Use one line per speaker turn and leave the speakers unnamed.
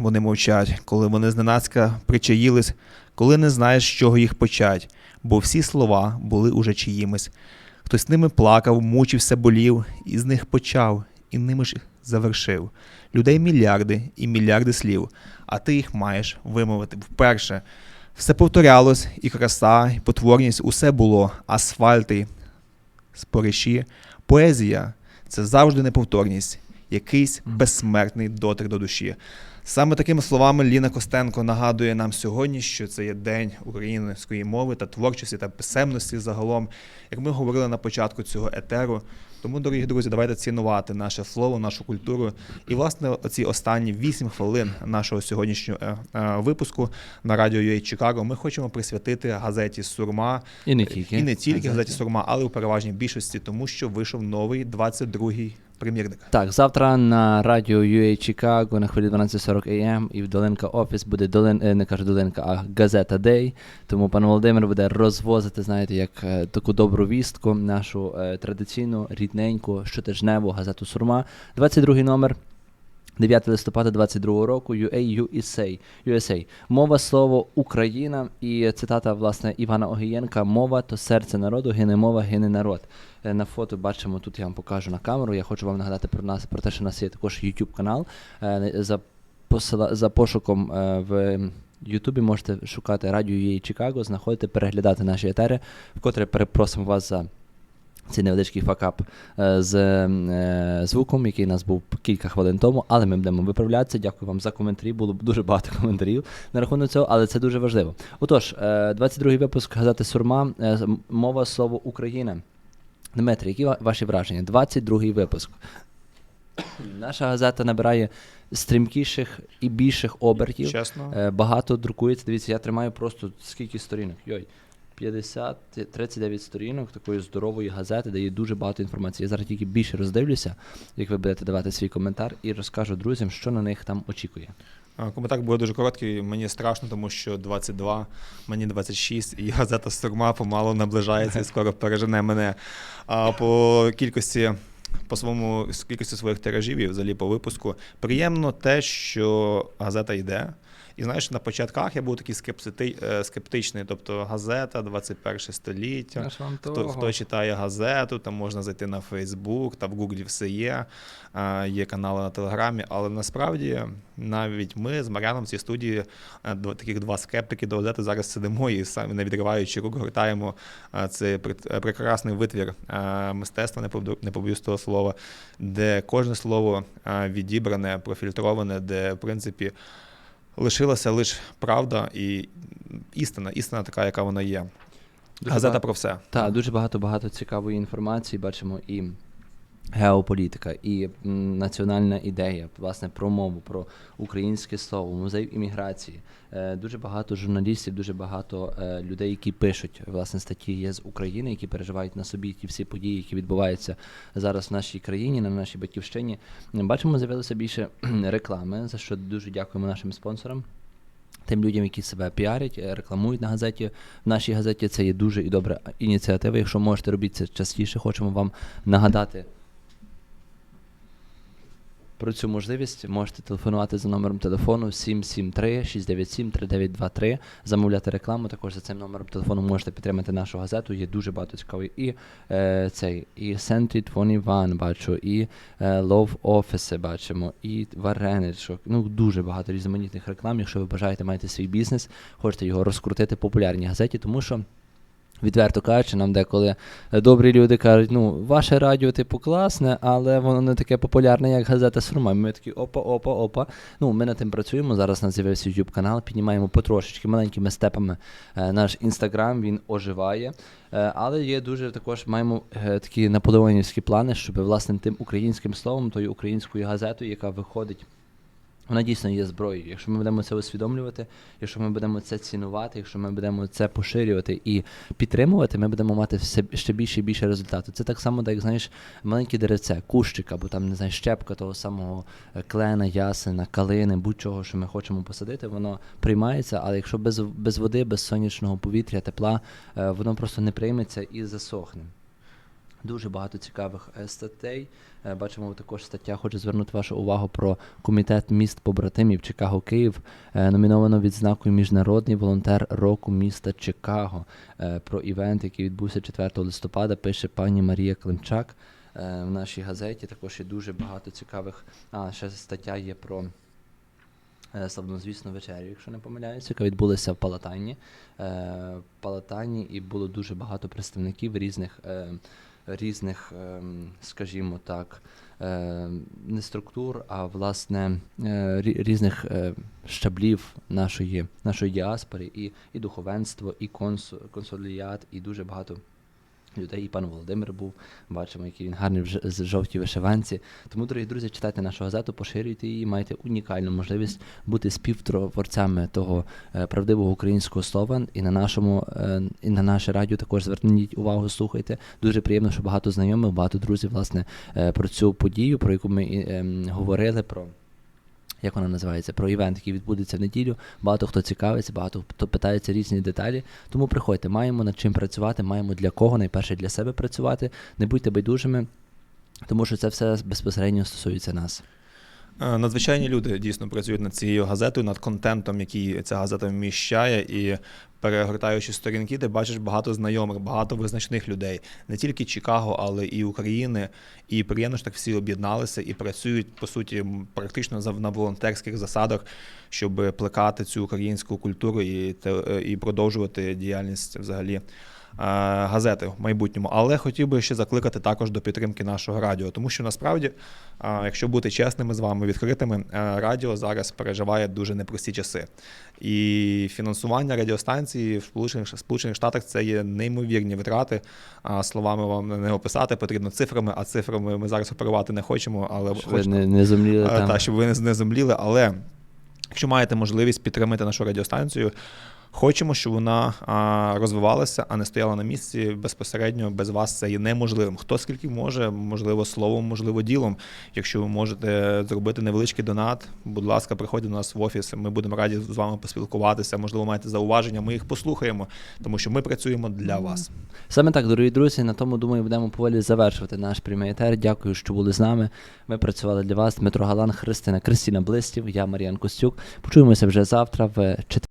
вони мовчать, коли вони зненацька причаїлись, коли не знаєш, з чого їх почать, бо всі слова були уже чиїмись. Хтось ними плакав, мучився, болів, і з них почав, і ними ж завершив. Людей мільярди і мільярди слів, а ти їх маєш вимовити вперше. Все повторялось, і краса, і потворність, усе було, асфальти, спориші, поезія це завжди неповторність, якийсь безсмертний дотик до душі. Саме такими словами Ліна Костенко нагадує нам сьогодні, що це є день української мови та творчості та писемності загалом, як ми говорили на початку цього етеру. Тому, дорогі друзі, давайте цінувати наше слово, нашу культуру. І, власне, оці останні 8 хвилин нашого сьогоднішнього е, е, випуску на радіо UA Чикаго ми хочемо присвятити газеті Сурма
І не тільки.
і не тільки газеті Сурма, але у переважній більшості, тому що вийшов новий 22-й примірник.
Так, завтра на радіо UA Чикаго на хвилі 12.40 AM і в Долинка Офіс буде Долин, е, не кажу Долинка, а газета Дей. Тому пан Володимир буде розвозити, знаєте, як е, таку добру вістку, нашу е, традиційну, рідненьку, щотижневу газету Сурма. 22 номер. 9 листопада 22 року UA USA. USA. Мова слово Україна і цитата власне Івана Огієнка Мова то серце народу, гине мова, гине народ. Е, На фото бачимо, тут я вам покажу на камеру. Я хочу вам нагадати про нас про те, що у нас є також YouTube канал. Е, За посила за пошуком е, в Ютубі можете шукати радіо UA Чикаго, знаходити, переглядати наші етери, вкотре перепросимо вас за. Цей невеличкий факап е, з е, звуком, який у нас був кілька хвилин тому, але ми будемо виправлятися. Дякую вам за коментарі. Було дуже багато коментарів на рахунок цього, але це дуже важливо. Отож, е, 22-й випуск газети Сурма, е, мова слово Україна. Дмитрий, які ваші враження? 22-й випуск. Наша газета набирає стрімкіших і більших обертів.
Чесно.
Е, Багато друкується. Дивіться, я тримаю просто скільки сторінок. Йой. 50, 39 сторінок такої здорової газети, де є дуже багато інформації. Я зараз тільки більше роздивлюся, як ви будете давати свій коментар, і розкажу друзям, що на них там очікує.
Коментар буде дуже короткий. Мені страшно, тому що 22, мені 26, і газета Сурма помалу наближається і скоро пережене мене. А по кількості. По своєму кількості своїх тиражів і взагалі по випуску приємно те, що газета йде. І знаєш, на початках я був такий скептити, е, скептичний. Тобто газета 21 століття. Хто, хто читає газету, там можна зайти на Фейсбук, та в Гуглі все є, є канали на Телеграмі. Але насправді навіть ми з Мар'яном в цій студії е, таких два скептики до газети зараз сидимо і самі не відриваючи рук, гортаємо цей е, прекрасний витвір е, мистецтва, не побоюсь- того слова, де кожне слово е, відібране, профільтроване, де в принципі лишилася лише правда і істина, істина така, яка вона є.
Дуже
Газета
багато-
про все.
Так, дуже багато багато цікавої інформації. Бачимо і геополітика, і національна ідея, власне, про мову, про українське слово, музей імміграції. Е, дуже багато журналістів, дуже багато е, людей, які пишуть власне статті є з України, які переживають на собі ті всі події, які відбуваються зараз в нашій країні, на нашій батьківщині. Бачимо, з'явилося більше реклами, за що дуже дякуємо нашим спонсорам. Тим людям, які себе піарять, е, рекламують на газеті. В нашій газеті це є дуже і добра ініціатива. Якщо можете робити це частіше, хочемо вам нагадати про цю можливість. Можете телефонувати за номером телефону 773-697-3923, замовляти рекламу. Також за цим номером телефону можете підтримати нашу газету. Є дуже багато цікавої. І е, цей, і Сентрі 21 бачу, і е, Love Office бачимо, і вареничок. Ну, дуже багато різноманітних реклам. Якщо ви бажаєте маєте свій бізнес, хочете його розкрутити в популярній газеті, тому що. Відверто кажучи, нам деколи е, добрі люди кажуть, ну, ваше радіо, типу, класне, але воно не таке популярне, як газета Сурма. Ми такі опа, опа, опа. Ну, ми над тим працюємо. Зараз нас з'явився YouTube канал, піднімаємо потрошечки маленькими степами е, наш інстаграм, він оживає. Е, але є дуже також маємо такі наполеонівські плани, щоб власне тим українським словом, тою українською газетою, яка виходить. Вона дійсно є зброєю. Якщо ми будемо це усвідомлювати, якщо ми будемо це цінувати, якщо ми будемо це поширювати і підтримувати, ми будемо мати все ще більше і більше результату. Це так само, як знаєш, маленьке деревце, кущик, або там не знаю, щепка того самого е, клена, ясена, калини, будь-чого, що ми хочемо посадити, воно приймається, але якщо без, без води, без сонячного повітря, тепла, е, воно просто не прийметься і засохне. Дуже багато цікавих е, статей. Е, Бачимо також стаття. Хочу звернути вашу увагу про комітет міст побратимів Чикаго Київ. Е, Номіновано відзнакою Міжнародний волонтер року міста Чикаго. Про івент, який відбувся 4 листопада, пише пані Марія Климчак в нашій газеті. Також є дуже багато цікавих. А ще стаття є про. Славнозвісну вечерю, якщо не помиляюся, яка відбулася в Палатані. В Палатані і було дуже багато представників різних, різних ем, скажімо так, е, не структур, а власне е, різних е, щаблів нашої, нашої діаспори, і, і духовенство, і консу, консуліат, і дуже багато людей. І пан Володимир був, бачимо, який він гарний в ж- з жовтій вишиванці. Тому, дорогі друзі, читайте нашу газету, поширюйте її, маєте унікальну можливість бути співтворцями того е, правдивого українського слова. І на нашому е, і на наше радіо також зверніть увагу, слухайте. Дуже приємно, що багато знайомих, багато друзів, власне, е, про цю подію, про яку ми говорили. про як вона називається, про івент, який відбудеться в неділю. Багато хто цікавиться, багато хто питається різні деталі. Тому приходьте, маємо над чим працювати, маємо для кого найперше для себе працювати. Не будьте байдужими, тому що це все безпосередньо стосується нас.
Е, Надзвичайні люди дійсно працюють над цією газетою, над контентом, який ця газета вміщає, і перегортаючи сторінки, ти бачиш багато знайомих, багато визначних людей, не тільки Чикаго, але і України. І приємно, що так всі об'єдналися і працюють по суті практично на волонтерських засадах, щоб плекати цю українську культуру і, е, і продовжувати діяльність взагалі газети в майбутньому. Але хотів би ще закликати також до підтримки нашого радіо, тому що насправді, е, якщо бути чесними з вами, відкритими, е, радіо зараз переживає дуже непрості часи. І фінансування радіостанції в Сполучених, Штатах це є неймовірні витрати. Словами вам не описати, потрібно цифрами, а цифрами ми зараз оперувати не хочемо, але
Щоб ви не, не зумліли
а,
там.
Та, щоб ви не, не зомліли, але якщо маєте можливість підтримати нашу радіостанцію, хочемо, щоб вона розвивалася, а не стояла на місці безпосередньо без вас це є неможливим. Хто скільки може, можливо, словом, можливо, ділом. Якщо ви можете зробити невеличкий донат, будь ласка, приходьте до нас в офіс. Ми будемо раді з вами поспілкуватися. Можливо, маєте зауваження, ми їх послухаємо, тому що ми працюємо для вас.
Саме так, дорогі друзі, на тому думаю, будемо поволі завершувати наш прямий етер. Дякую, що були з нами. Ми працювали для вас. Дмитро Галан, Христина, Кристина Блистів, я Мар'ян Костюк. Почуємося вже завтра в четвер.